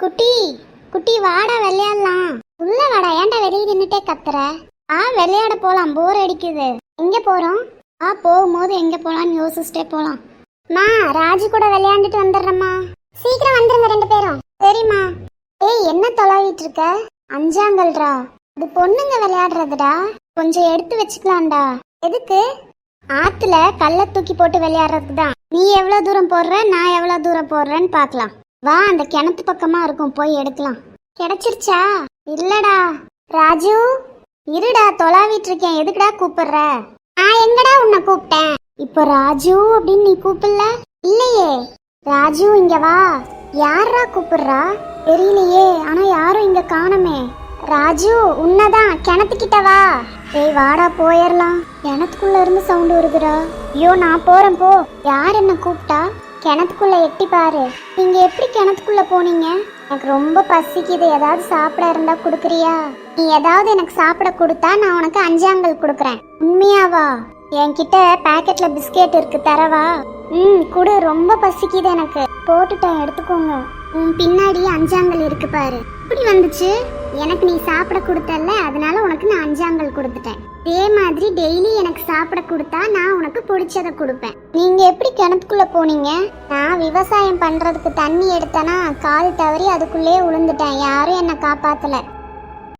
குட்டி குட்டி வாடா விளையாடலாம். உள்ள வாடா ஏன்டா வெளியே நின்னுட்டே கத்துற? ஆ விளையாட போலாம் போர் அடிக்குது. எங்க போறோம்? ஆ போகும்போது எங்க போலாம்னு யோசிச்சுட்டே போலாம். மா ராஜு கூட விளையாண்டுட்டு வந்துடுறேம்மா. சீக்கிரம் வந்துருங்க ரெண்டு பேரும். சரிம்மா. ஏய் என்ன தொலைவிட்டு இருக்க? அஞ்சாங்கல்ரா இது பொண்ணுங்க விளையாடுறதுடா. கொஞ்சம் எடுத்து வச்சுக்கலாம்டா. எதுக்கு? ஆத்துல கல்ல தூக்கி போட்டு விளையாடுறதுக்கு தான் நீ எவ்வளவு தூரம் போடுற? நான் எவ்வளவு தூரம் போடுறேன்னு பார்க்கலாம். வா அந்த கிணத்து பக்கமா இருக்கும் போய் எடுக்கலாம். கிடைச்சிருச்சா? இல்லடா. ராஜு இருடா தொலாவிட்டு இருக்கேன் எதுக்குடா கூப்பிடுற? நான் எங்கடா உன்னை கூப்பிட்டேன்? இப்போ ராஜு அப்படின்னு நீ கூப்பிடல? இல்லையே. ராஜு இங்க வா. யாரா கூப்பிடுறா? தெரியலையே. ஆனா யாரும் இங்க காணமே. ராஜு உன்னதான். கிணத்துக்கிட்ட வா. ஏய் வாடா போயிடலாம் கிணத்துக்குள்ள இருந்து சவுண்ட் வருதுடா. ஐயோ நான் போறேன் போ. யார் என்ன கூப்பிட்டா? கிணத்துக்குள்ளே எட்டி பாரு. நீங்கள் எப்படி கிணத்துக்குள்ளே போனீங்க? எனக்கு ரொம்ப பசிக்குது. ஏதாவது சாப்பிட இருந்தால் கொடுக்குறியா? நீ ஏதாவது எனக்கு சாப்பிட கொடுத்தா நான் உனக்கு அஞ்சாங்கல் கொடுக்குறேன். உண்மையாவா? என்கிட்ட பேக்கெட்டில் பிஸ்கெட் இருக்கு தரவா? ம் குடு. ரொம்ப பசிக்குது எனக்கு. போட்டுட்டேன் எடுத்துக்கோங்க. உன் பின்னாடி அஞ்சாங்கல் இருக்கு பாரு. இப்படி வந்துச்சு? எனக்கு நீ சாப்பிட கொடுத்தல்ல அதனால உனக்கு நான் அஞ்சாங்கல் கொடுத்துட்டேன். இதே மாதிரி டெய்லி எனக்கு சாப்பிட கொடுத்தா நான் உனக்கு பிடிச்சத கொடுப்பேன். நீங்க எப்படி கிணத்துக்குள்ள போனீங்க? நான் விவசாயம் பண்றதுக்கு தண்ணி எடுத்தனா கால் தவறி அதுக்குள்ளேயே விழுந்துட்டேன் யாரும் என்ன காப்பாத்தல.